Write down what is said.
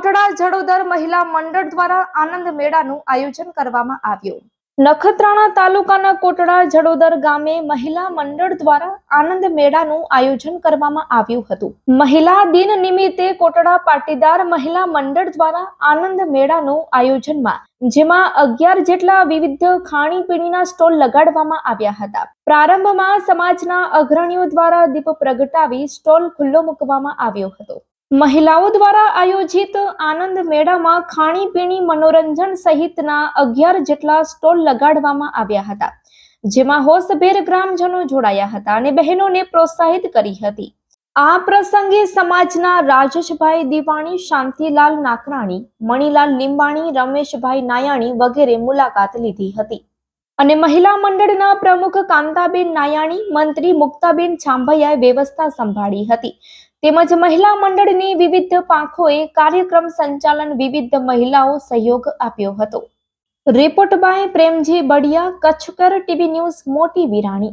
કોટડા જડોદર મહિલા મંડળ દ્વારા આનંદ મેળાનું આયોજન કરવામાં આવ્યું. નખત્રાણા તાલુકાના કોટડા જડોદર ગામે મહિલા મંડળ દ્વારા આનંદ મેળાનું આયોજન કરવામાં આવ્યું હતું. મહિલા દિન નિમિત્તે કોટડા પાટીદાર મહિલા મંડળ દ્વારા આનંદ મેળાનું આયોજનમાં જેમાં અગિયાર જેટલા વિવિધ ખાણીપીણીના સ્ટોલ લગાડવામાં આવ્યા હતા. પ્રારંભમાં સમાજના અગ્રણીઓ દ્વારા દીપ પ્રગટાવી સ્ટોલ ખુલ્લો મૂકવામાં આવ્યો હતો. મહિલાઓ દ્વારા આયોજિત આનંદ મેળામાં ખાણીપીણી મનોરંજન સહિતના અગિયાર જેટલા સ્ટોલ લગાડવામાં આવ્યા હતા, જેમાં હોસભેર ગ્રામજનો જોડાયા હતા અને બહેનોને પ્રોત્સાહિત કરી હતી. આ પ્રસંગે સમાજના રાજેશભાઈ દિવાણી, શાંતિલાલ નાકરાણી, મણિલાલ લીંબાણી, રમેશભાઈ નાયાણી વગેરે મુલાકાત લીધી હતી. અને મહિલા મંડળના પ્રમુખ કાંતાબેન નાયાણી, મંત્રી મુક્તાબેન છાંભૈયાએ વ્યવસ્થા સંભાળી હતી તેમજ મહિલા મંડળની વિવિધ પાંખોએ કાર્યક્રમ સંચાલન વિવિધ મહિલાઓ સહયોગ આપ્યો હતો. રિપોર્ટ બાય પ્રેમજી બડિયા, કચ્છકર ટીવી ન્યૂઝ, મોટી વિરાણી.